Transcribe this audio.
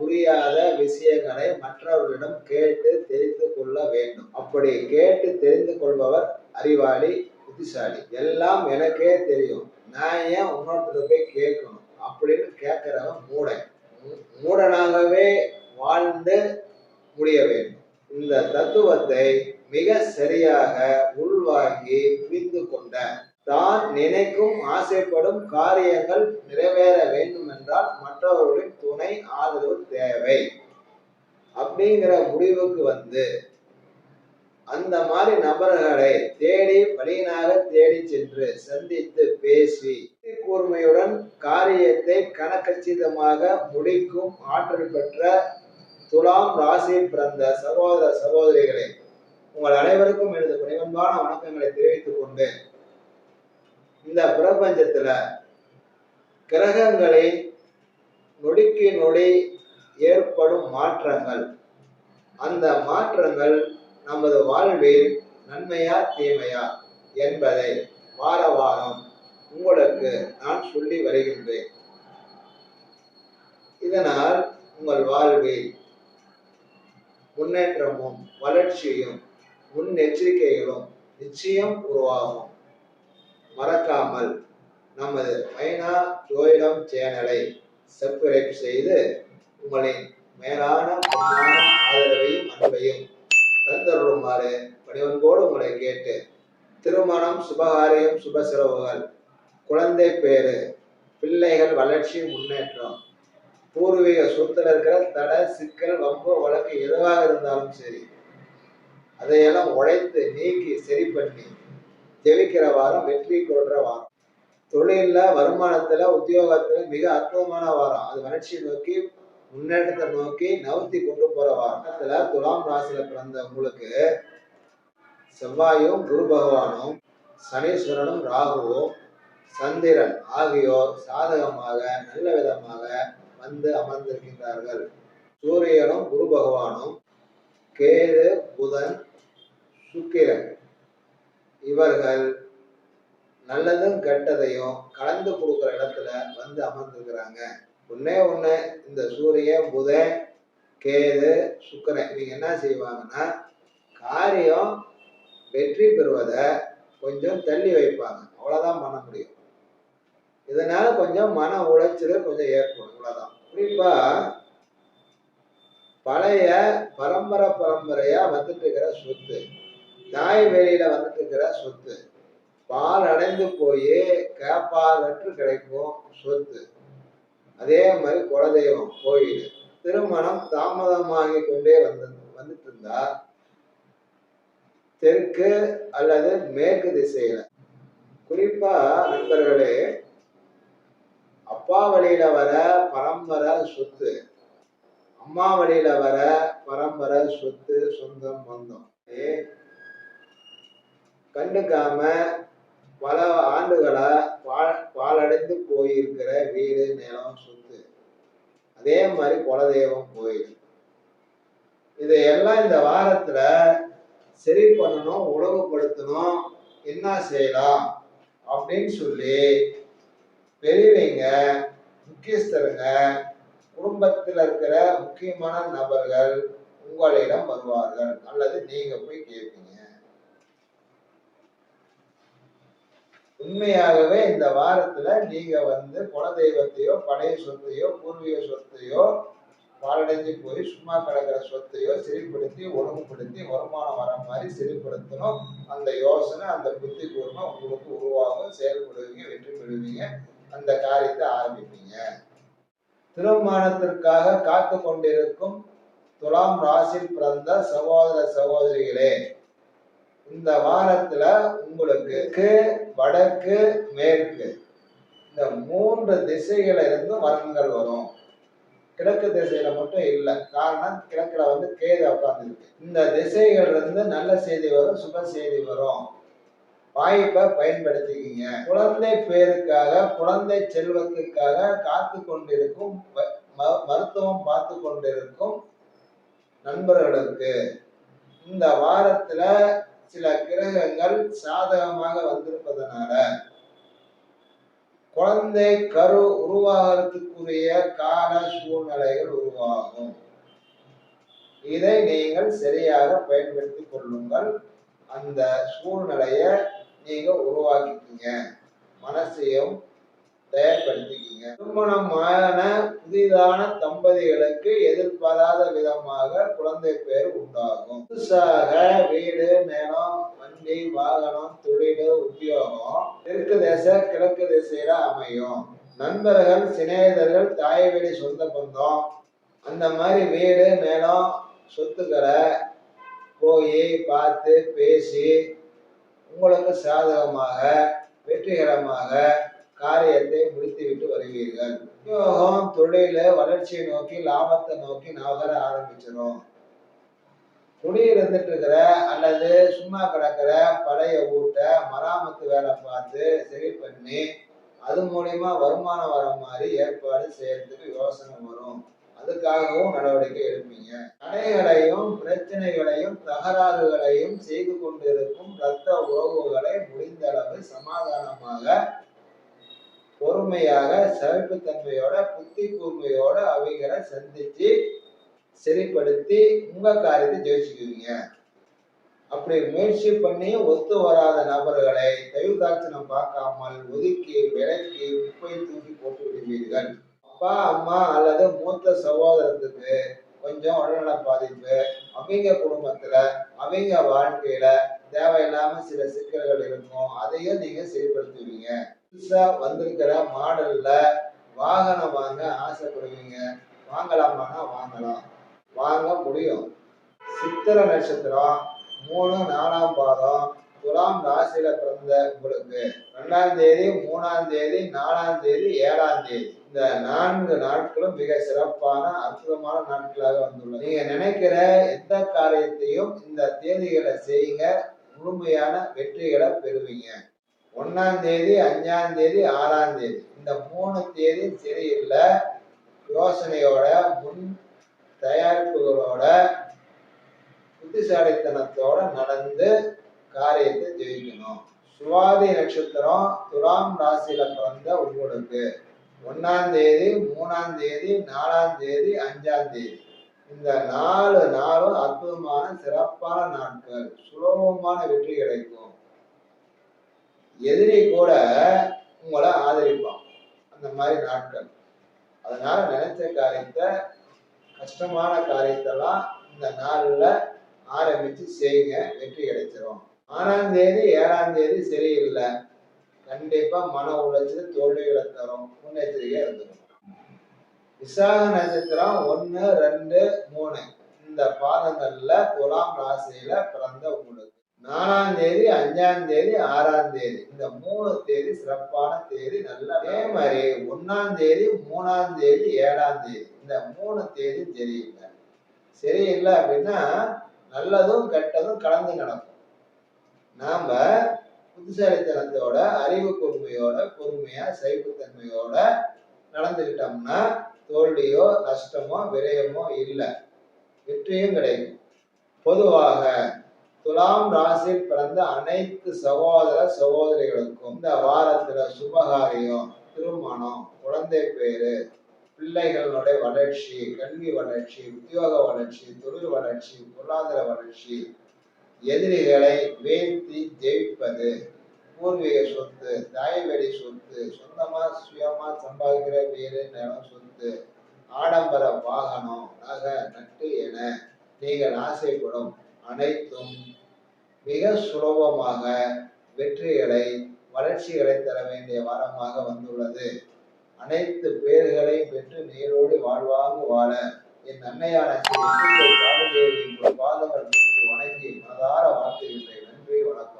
புரியாத விஷயங்களை மற்றவர்களிடம் கேட்டு தெரிந்து கொள்ள வேண்டும். அப்படி கேட்டு தெரிந்து கொள்பவர் அறிவாளி புத்திசாலி. எல்லாம் எனக்கே தெரியும். நான் ஏன் இன்னொருத்தர் போய் கேட்கணும் அப்படின்னு கேட்கிறவன் மூடன் மூடனாகவே வாழ்ந்து முடிய வேண்டும். இந்த தத்துவத்தை மிக சரியாக உள்வாங்கி புரிந்து கொண்ட தான் நினைக்கும் ஆசைப்படும் காரியங்கள் நிறைவேற வேண்டும். என்றால் மற்றவர்களின் துணை ஆதரவு தேவை. அப்படிங்கிற முடிவுக்கு வந்து அந்த மாதிரி நபர்களை தேடி வழியினாக தேடி சென்று சந்தித்து பேசி கூர்மையுடன் காரியத்தை கணக்கச்சிதமாக முடிக்கும் ஆற்றல் பெற்ற துலாம் ராசி பிறந்த சகோதர சகோதரிகளே உங்கள் அனைவருக்கும் எனது பணிவன்பான வணக்கங்களை தெரிவித்துக் கொண்டு இந்த பிரபஞ்சத்துல கிரகங்களின் நொடிக்கு நொடி ஏற்படும் மாற்றங்கள். அந்த மாற்றங்கள் நமது வாழ்வில் நன்மையா தீமையா என்பதை வார வாரம் உங்களுக்கு நான் சொல்லி வருகின்றேன். இதனால் உங்கள் வாழ்வில் முன்னேற்றமும் வளர்ச்சியும் முன்னெச்சரிக்கைகளும் நிச்சயம் உருவாகும். மறக்காமல் நமது மைனா ஜோயிடம் சேனலை சப்ஸ்கிரைப் செய்து உங்களின் மேலான பொன்னான ஆதரவையும் அன்பையும் தந்தருளுமாறு பணிவன்போடு உங்களை கேட்டு திருமணம் சுபகாரியம் சுப செலவுகள் குழந்தை பேரு பிள்ளைகள் வளர்ச்சி முன்னேற்றம் பூர்வீக சொத்துல இருக்கிற தடை சிக்கல் வம்பு வழக்கு எதுவாக இருந்தாலும் சரி அதையெல்லாம் உழைத்து நீக்கி சரி பண்ணி ஜெயிக்கிற வாரம் வெற்றி கொள்ற வாரம். தொழிலில் வருமானத்துல உத்தியோகத்துல மிக அற்புதமான வாரம். அது வளர்ச்சி நோக்கி முன்னேற்றத்தை நோக்கி நவுத்தி கொண்டு போற வாரத்துல துலாம் ராசியில பிறந்த உங்களுக்கு செவ்வாயும் குரு பகவானும் சனீஸ்வரனும் ராகுவும் சந்திரன் ஆகியோர் சாதகமாக நல்ல விதமாக வந்து அமர்ந்திருக்கின்றார்கள். சூரியனும் குரு பகவானும் கேது புதன் சுக்கிரன் இவர்கள் நல்லதும் கெட்டதையும் கலந்து கொடுக்குற இடத்துல வந்து அமர்ந்துருக்கிறாங்க. ஒன்னே ஒண்ணு இந்த சூரியன் புதன் கேது சுக்கரன் இவங்க என்ன செய்வாங்கன்னா காரியம் வெற்றி பெறுவதை கொஞ்சம் தள்ளி வைப்பாங்க. அவ்வளோதான் பண்ண முடியும். இதனால கொஞ்சம் மன உளைச்சல் கொஞ்சம் ஏற்படும். இவ்வளோதான் குறிப்பா பழைய பரம்பரை பரம்பரையா வந்துட்டு இருக்கிற சொத்து. தாய் வெளியில வந்துட்டு இருக்கிற சொத்து. பால் அடைந்து போய் கேப்பாலற்று கிடைக்கும் சொத்து. அதே மாதிரி குலதெய்வம் கோயில். திருமணம் தாமதமாகி கொண்டே வந்து வந்துட்டு இருந்தா தெற்கு அல்லது மேற்கு திசையில. குறிப்பா நண்பர்களே அப்பா வழியில வர பரம்பரை சொத்து அம்மா வழியில வர பரம்பரை சொத்து சொந்தம் பந்தம். ஏ, கண்டுக்காம பல ஆண்டுகளா பால் பாலடைந்து போயிருக்கிற வீடு நிலம் சொத்து. அதே மாதிரி குலதெய்வம் கோயில். இதையெல்லாம் இந்த வாரத்துல சரி பண்ணணும் ஒழுங்குபடுத்தணும் என்ன செய்யலாம் அப்படின்னு சொல்லி பெரியவங்க முக்கியஸ்தருங்க குடும்பத்தில் இருக்கிற முக்கியமான நபர்கள் உங்களிடம் வருவார்கள். அல்லது நீங்க போய் கேட்பீங்க உண்மையாகவே இந்த வாரத்துல நீங்க வந்து குலதெய்வத்தையோ பழைய சொத்தையோ பூர்வீக சொத்தையோ பாலடைஞ்சு போய் சும்மா கிடக்கிற சொத்தையோ சரிப்படுத்தி ஒழுங்குபடுத்தி வருமானம் வர மாதிரி சரிப்படுத்தணும் அந்த யோசனை அந்த புத்தி கூர்மை உங்களுக்கு உருவாகும். செயல்படுவீங்க வெற்றி பெறுவீங்க. அந்த காரியத்தை ஆரம்பிப்பீங்க. திருமணத்திற்காக காத்து கொண்டிருக்கும் துலாம் ராசியில் பிறந்த சகோதர சகோதரிகளே இந்த வாரத்துல உங்களுக்கு வடக்கு மேற்கு. இந்த மூன்று திசையில இருந்து வரங்கள் வரும். கிழக்கு திசையில மட்டும் இல்லை. காரணம் கிழக்குல வந்து கேது உட்கார்ந்துருக்கு. இந்த திசைகள் இருந்து நல்ல செய்தி வரும் சுப செய்தி வரும். வாய்ப்பை பயன்படுத்திக்கிங்க. குழந்தை பேருக்காக குழந்தை செல்வத்துக்காக காத்து கொண்டிருக்கும் வ- ம- மருத்துவம் பார்த்து கொண்டிருக்கும் நண்பர்களுக்கு இந்த வாரத்துல சில கிரகங்கள் சாதகமாக வந்திருப்பதனால குழந்தை கரு உருவாகிறதுக்குரிய கால சூழ்நிலைகள் உருவாகும். இதை நீங்கள் சரியாக பயன்படுத்திக் கொள்ளுங்கள். அந்த சூழ்நிலையை நீங்க உருவாக்கிக்கீங்க. மனசையும் தயார்படுத்திக்கிங்க. திருமணமான புதிதான தம்பதிகளுக்கு எதிர்பாராத விதமாக குழந்தை பேர் உண்டாகும். புதுசாக வீடு நிலம் வண்டி வாகனம் தொழில் உத்தியோகம் தெற்கு தேச கிழக்கு திசையில அமையும். நண்பர்கள் சிநேகிதர்கள் தாய் வீடு சொந்த பந்தம். அந்த மாதிரி வீடு நிலம் சொத்துக்களை போய் பார்த்து பேசி உங்களுக்கு சாதகமாக வெற்றிகரமாக காரியத்தை முடித்துவிட்டு வருவீர்கள். உத்தியோகம் தொழில வளர்ச்சியை நோக்கி லாபத்தை நோக்கி நகர ஆரம்பிச்சிடும் குடியிருந்துட்டு இருக்கிற அல்லது சும்மா கிடக்கிற பழைய ஊட்ட மராமத்து வேலை பார்த்து சரி பண்ணி அது மூலியமா வருமானம் வர மாதிரி ஏற்பாடு செய்யறதுக்கு யோசனை வரும். அதுக்காகவும் நடவடிக்கை எடுப்பீங்க. தடைகளையும் பிரச்சனைகளையும் தகராறுகளையும் செய்து கொண்டிருக்கும் இரத்த உறவுகளை முடிந்த அளவு சமாதானமாக பொறுமையாக சகிப்புத்தன்மையோட புத்தி கூர்மையோட அவைகளை சந்திச்சு சரிப்படுத்தி உங்க காரியத்தை ஜெயிச்சுக்குவீங்க. அப்படி முயற்சி பண்ணி ஒத்து வராத நபர்களை தயவு தாட்சணம் பார்க்காமல் ஒதுக்கி விலக்கி குப்பை தூக்கி போட்டு விடுவீர்கள். அப்பா அம்மா அல்லது மூத்த சகோதரத்துக்கு கொஞ்சம் உடல்நல பாதிப்பு அவங்க குடும்பத்துல அவங்க வாழ்க்கையில தேவையில்லாம சில சிக்கல்கள் இருக்கும். அதையும் நீங்க சரிப்படுத்துவீங்க புதுசா வந்திருக்கிற மாடல்ல வாகனம் வாங்க ஆசைப்படுவீங்க. வாங்கலாமான்னா வாங்கலாம். வாங்க முடியும். சித்திர நட்சத்திரம் மூணு நாலாம் பாதம் துலாம் ராசியில பிறந்த உங்களுக்கு. ரெண்டாம் தேதி மூணாம் தேதி நாலாம் தேதி ஏழாம் தேதி. இந்த நான்கு நாட்களும் மிக சிறப்பான அற்புதமான நாட்களாக வந்துள்ளது. நீங்க நினைக்கிற எந்த காரியத்தையும் இந்த தேதிகளை செய்யுங்க. முழுமையான வெற்றிகளை பெறுவீங்க. ஒன்னாம் தேதி அஞ்சாம் தேதி ஆறாம் தேதி. இந்த மூணு தேதி சரியில்லை. யோசனையோட முன் தயாரிப்புகளோட புத்திசாலித்தனத்தோட நடந்து காரியத்தை ஜெயிக்கணும். சுவாதி நட்சத்திரம் துலாம் ராசியில பிறந்த உங்களுக்கு. ஒன்னாம் தேதி மூணாம் தேதி நாலாம் தேதி அஞ்சாம் தேதி. இந்த நாலு நாளும் அற்புதமான சிறப்பான நாட்கள். சுலபமான வெற்றி கிடைக்கும். எதிரி கூட உங்களை ஆதரிப்பான் அந்த மாதிரி நாட்கள். அதனால நினைச்ச காரியத்தை கஷ்டமான காரியத்தெல்லாம் இந்த நாளில் ஆரம்பிச்சு செய்யுங்க. வெற்றி கிடைச்சிரும். ஆறாம் தேதி ஏழாம் தேதி சரியில்லை. கண்டிப்பா மன உளைச்சல் தோல்விகளை தரும். முன்னெச்சரிக்கையா இருந்துடும் விசாக நட்சத்திரம் ஒன்று ரெண்டு மூணு. இந்த பாதங்கள்ல துலாம் ராசியில பிறந்த உங்களுக்கு. நாலாம் தேதி அஞ்சாம் தேதி ஆறாம் தேதி. இந்த மூணு தேதி சிறப்பான தேதி நல்ல அதே மாதிரி ஒன்னாம் தேதி மூணாம் தேதி ஏழாம் தேதி. இந்த மூணு தேதி சரியில்லை. சரியில்லை அப்படின்னா நல்லதும் கெட்டதும் கலந்து நடக்கும். நாம புத்திசாலித்தனத்தோட அறிவு கூர்மையோட பொறுமையா சைப்புத்தன்மையோட நடந்துக்கிட்டோம்னா தோல்வியோ நஷ்டமோ விரயமோ இல்லை. வெற்றியும் கிடைக்கும். பொதுவாக துலாம் ராசியில் பிறந்த அனைத்து சகோதர சகோதரிகளுக்கும் இந்த வாரத்துல சுபகாரியம் திருமணம் குழந்தை பேரு பிள்ளைகளுடைய வளர்ச்சி கல்வி வளர்ச்சி உத்தியோக வளர்ச்சி தொழில் வளர்ச்சி பொருளாதார வளர்ச்சி எதிரிகளை வீழ்த்தி ஜெயிப்பது பூர்வீக சொத்து தாய் வழி சொத்து சொந்தமா சுயமா சம்பாதிக்கிற வீடு நிலம் சொத்து ஆடம்பர வாகனம் நகை நட்டு என நீங்கள் ஆசைப்படும் அனைத்தும் மிக சுலபமாக வெற்றிகளை வளர்ச்சிகளை தர வேண்டிய வாரமாக வந்துள்ளது. அனைத்து பேர்களையும் பெற்று நீரோடு வாழ்வாக வாழ என் அன்னையான ஸ்ரீ பாதங்கள் வணங்கி மனதார வாழ்த்துகின்றேன். நன்றி வணக்கம்.